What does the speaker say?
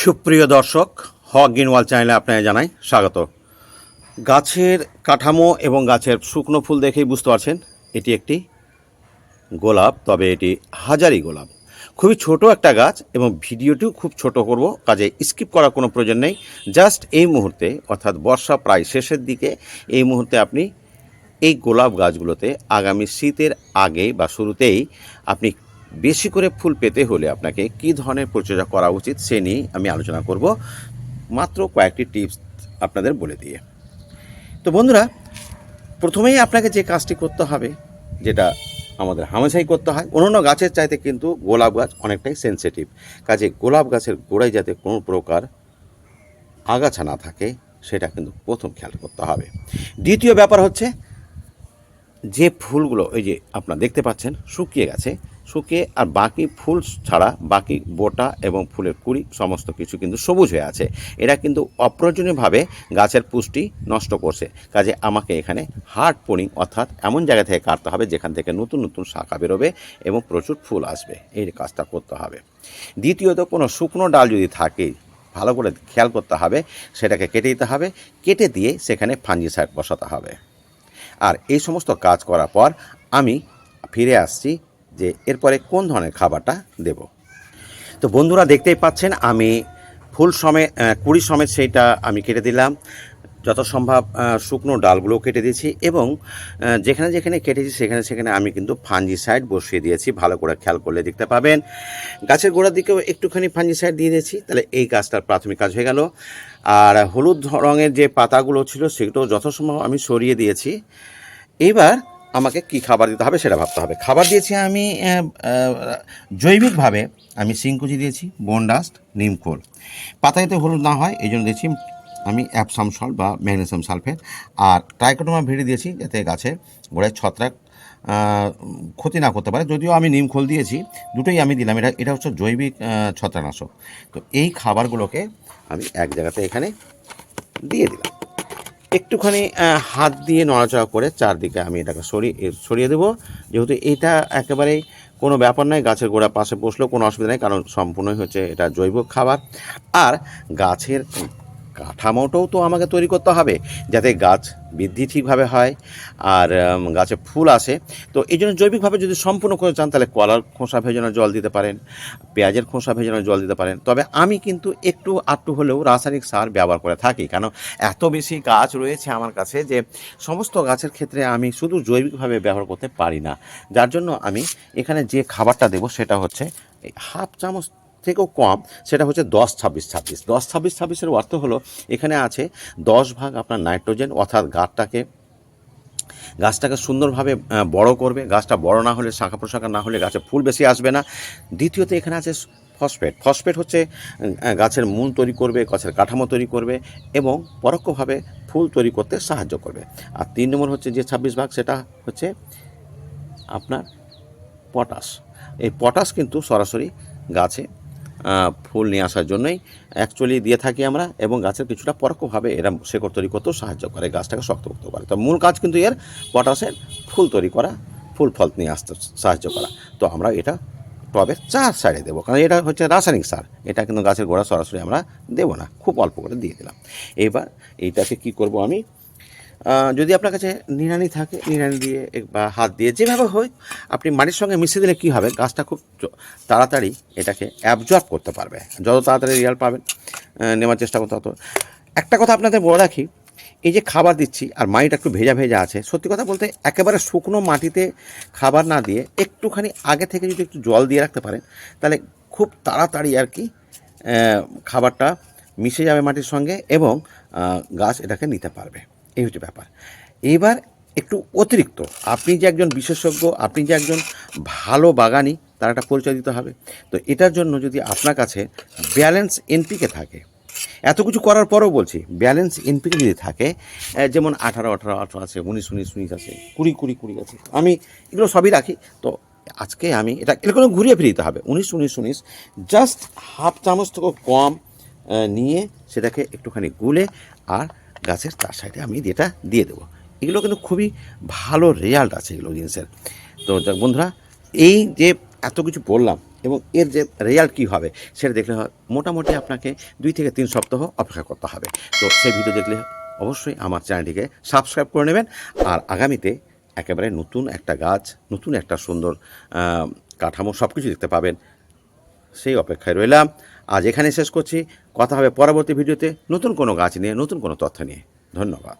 সুপ্রিয় দর্শক, হক গিনওয়াল চ্যানেলে আপনাকে জানাই স্বাগত। গাছের কাঠামো এবং গাছের শুকনো ফুল দেখেই বুঝতে পারছেন, এটি একটি গোলাপ, তবে এটি হাজারি গোলাপ। খুবই ছোট একটা গাছ এবং ভিডিওটিও খুব ছোট করব, কাজে স্কিপ করার কোনো প্রয়োজন নেই। জাস্ট এই মুহূর্তে, অর্থাৎ বর্ষা প্রায় শেষের দিকে, এই মুহূর্তে আপনি এই গোলাপ গাছগুলোতে আগামী শীতের আগে বা শুরুতেই আপনি বেশি করে ফুল পেতে হলে আপনাকে কী ধরনের পরিচর্যা করা উচিত সে নিয়ে আমি আলোচনা করব। মাত্র কয়েকটি টিপস আপনাদের বলে দিয়ে। তো বন্ধুরা, প্রথমেই আপনাকে যে কাজটি করতে হবে, যেটা আমাদের হামেশাই করতে হয়, অন্যান্য গাছের চাইতে কিন্তু গোলাপ গাছ অনেকটাই সেনসিটিভ কাজে গোলাপ গাছের গোড়ায় যাতে কোনো প্রকার আগাছা না থাকে, সেটা কিন্তু প্রথম খেয়াল করতে হবে। দ্বিতীয় ব্যাপার হচ্ছে, যে ফুলগুলো ওই যে আপনারা দেখতে পাচ্ছেন, শুকিয়ে গেছে শুকিয়ে আর বাকি ফুল ছাড়া বাকি বোটা এবং ফুলের কুড়ি সমস্ত কিছু কিন্তু সবুজ হয়ে আছে। এরা কিন্তু অপ্রয়োজনীয়ভাবে গাছের পুষ্টি নষ্ট করছে। কাজে আমাকে এখানে হার্ড পোনিং অর্থাৎ এমন জায়গা থেকে কাটতে হবে যেখান থেকে নতুন নতুন শাখা বেরোবে এবং প্রচুর ফুল আসবে। এই কাজটা করতে হবে। দ্বিতীয়ত, কোনো শুকনো ডাল যদি থাকে, ভালো করে খেয়াল করতে হবে, সেটাকে কেটে দিতে হবে। কেটে দিয়ে সেখানে ফাঞ্জি ফাঞ্জিসাইড বসাতে হবে। আর এই সমস্ত কাজ করার পর আমি ফিরে আসছি যে এরপরে কোন ধরনের খাবারটা দেব? তো বন্ধুরা দেখতেই পাচ্ছেন, আমি ফুল সমেত কুড়ি সমেত সেইটা আমি কেটে দিলাম। যত সম্ভব শুকনো ডালগুলো কেটে দিয়েছি এবং যেখানে যেখানে কেটেছি সেখানে সেখানে আমি কিন্তু ফাঞ্জিসাইড বসিয়ে দিয়েছি। ভালো করে খেয়াল করলে দেখতে পাবেন। গাছের গোড়ার দিকেও একটুখানি ফাঞ্জিসাইড দিয়ে দিয়েছি। তাহলে এই গাছটার প্রাথমিক কাজ হয়ে গেল। আর হলুদ রঙের যে পাতাগুলো ছিল সেগুলো যথাসম্ভব আমি সরিয়ে দিয়েছি। এবার আমাকে কি খাবার দিতে হবে সেটা ভাবতে হবে। খাবার দিয়েছি আমি জৈবিকভাবে আমি সিংকুচি দিয়েছি বনডাস্ট নিমখোল পাতা যাতে হলুদ না হয়, এই জন্য দিয়েছি আমি অ্যাপসাম সল্ট বা ম্যাগনেসিয়াম সালফেট আর ট্রাইকোটোমা ভিড়ে দিয়েছি যাতে গাছে গোড়ায় ছত্রাক ক্ষতি না করতে পারে। যদিও আমি নিমখোল দিয়েছি, দুটোই আমি দিলাম। এটা এটা হচ্ছে জৈবিক ছত্রাকনাশক। তো এই খাবারগুলোকে আমি এক জায়গাতে এখানে দিয়ে দিলাম। একটুখানি হাত দিয়ে নড়াচড়া করে চারদিকে আমি এটাকে সরিয়ে সরিয়ে দেবো। যেহেতু এটা একেবারেই কোনো ব্যাপার নয়, গাছের গোড়া পাশে বসলেও কোনো অসুবিধা নেই, কারণ সম্পূর্ণই হচ্ছে এটা জৈব খাবার। আর গাছের কাঠামোটাও তো আমাকে তৈরি করতে হবে, যাতে গাছ বৃদ্ধি ঠিকভাবে হয় আর গাছে ফুল আসে। তো এই জন্য জৈবিকভাবে যদি সম্পূর্ণ করে চান, তাহলে কলার খোসা ভেজানো জল দিতে পারেন, পেঁয়াজের খোসা ভেজানো জল দিতে পারেন। তবে আমি কিন্তু একটু আটটু হলেও রাসায়নিক সার ব্যবহার করে থাকি, কেন এত বেশি গাছ রয়েছে আমার কাছে যে সমস্ত গাছের ক্ষেত্রে আমি শুধু জৈবিকভাবে ব্যবহার করতে পারি না। যার জন্য আমি এখানে যে খাবারটা দেবো সেটা হচ্ছে হাফ চামচ থেকেও কম, সেটা হচ্ছে দশ, ছাব্বিশ ছাব্বিশ। দশ, ছাব্বিশ, ছাব্বিশের অর্থ হলো, এখানে আছে দশ ভাগ আপনার নাইট্রোজেন, অর্থাৎ গাছটাকে গাছটাকে সুন্দরভাবে বড় করবে। গাছটা বড় না হলে, শাখা প্রশাখা না হলে গাছে ফুল বেশি আসবে না। দ্বিতীয়ত এখানে আছে ফসফেট। ফসফেট হচ্ছে গাছের মূল তৈরি করবে, গাছের কাঠামো তৈরি করবে এবং পরোক্ষভাবে ফুল তৈরি করতে সাহায্য করবে। আর তিন নম্বর হচ্ছে যে ছাব্বিশ ভাগ, সেটা হচ্ছে আপনার পটাশ। এই পটাশ কিন্তু সরাসরি গাছে ফুল নিয়ে আসার জন্যই অ্যাকচুয়ালি দিয়ে থাকি আমরা এবং গাছের কিছুটা পরোক্ষভাবে এরা শেকড় তৈরি করতেও সাহায্য করে, গাছটাকে শক্ত করতে পারে তো মূল কাজ কিন্তু এর পটাশের ফুল তৈরি করা, ফুল ফল নিয়ে আসতে সাহায্য করা। তো আমরা এটা টবের চার সাইডে দেবো, কারণ এটা হচ্ছে রাসায়নিক সার, এটা কিন্তু গাছের গোড়া সরাসরি আমরা দেবো না, খুব অল্প করে দিয়ে দিলাম। এবার এইটাকে কি করব আমি? যদি আপনার কাছে নিড়ানি থাকে, নিড়ানি দিয়ে বা হাত দিয়ে যেভাবে হয় আপনি মাটির সঙ্গে মিশিয়ে দিলে কী হবে? গাছটা খুব তাড়াতাড়ি এটাকে অ্যাবজর্ব করতে পারবে। যত তাড়াতাড়ি রেজাল্ট পাবেন নেওয়ার চেষ্টা করতে হতো একটা কথা আপনাদের বলে রাখি, এই যে খাবার দিচ্ছি, আর মাটিটা একটু ভেজা ভেজা আছে, সত্যি কথা বলতে একেবারে শুকনো মাটিতে খাবার না দিয়ে একটুখানি আগে থেকে যদি একটু জল দিয়ে রাখতে পারেন, তাহলে খুব তাড়াতাড়ি আর কি খাবারটা মিশে যাবে মাটির সঙ্গে এবং গাছ এটাকে নিতে পারবে। এই হচ্ছে ব্যাপার। এবার একটু অতিরিক্ত। আপনি যে একজন বিশেষজ্ঞ, আপনি যে একজন ভালো বাগানি, তার একটা পরিচয় দিতে হবে। তো এটার জন্য যদি আপনার কাছে ব্যালেন্স এনপিকে থাকে, এত কিছু করার পরেও বলছি, ব্যালেন্স এনপিকে যদি থাকে যেমন আঠারো আঠারো আঠারো আছে, উনিশ উনিশ উনিশ আছে, কুড়ি কুড়ি কুড়ি আছে, আমি এগুলো সবই রাখি। তো আজকে আমি এটা এরকম ঘুরিয়ে ফিরে দিতে হবে। উনিশ উনিশ উনিশ, জাস্ট হাফ চামচ থেকেও কম নিয়ে সেটাকে একটুখানি গুলে আর গাছের চার সাইডে আমি এটা দিয়ে দেবো। এগুলো কিন্তু খুবই ভালো রেজাল্ট আছে এগুলো জিনিসের। তো বন্ধুরা, এই যে এত কিছু বললাম এবং এর যে রেজাল্ট কী হবে সেটা দেখলে মোটামুটি আপনাকে দুই থেকে তিন সপ্তাহ অপেক্ষা করতে হবে। তো সেই ভিডিও দেখলে অবশ্যই আমার চ্যানেলটিকে সাবস্ক্রাইব করে নেবেন আর আগামীতে একেবারে নতুন একটা গাছ, নতুন একটা সুন্দর কাঠামো সব কিছু দেখতে পাবেন। সেই অপেক্ষায় রইলাম। আজ এখানে শেষ করছি। কথা হবে পরবর্তী ভিডিওতে নতুন কোনো গাছ নিয়ে, নতুন কোনো তথ্য নিয়ে। ধন্যবাদ।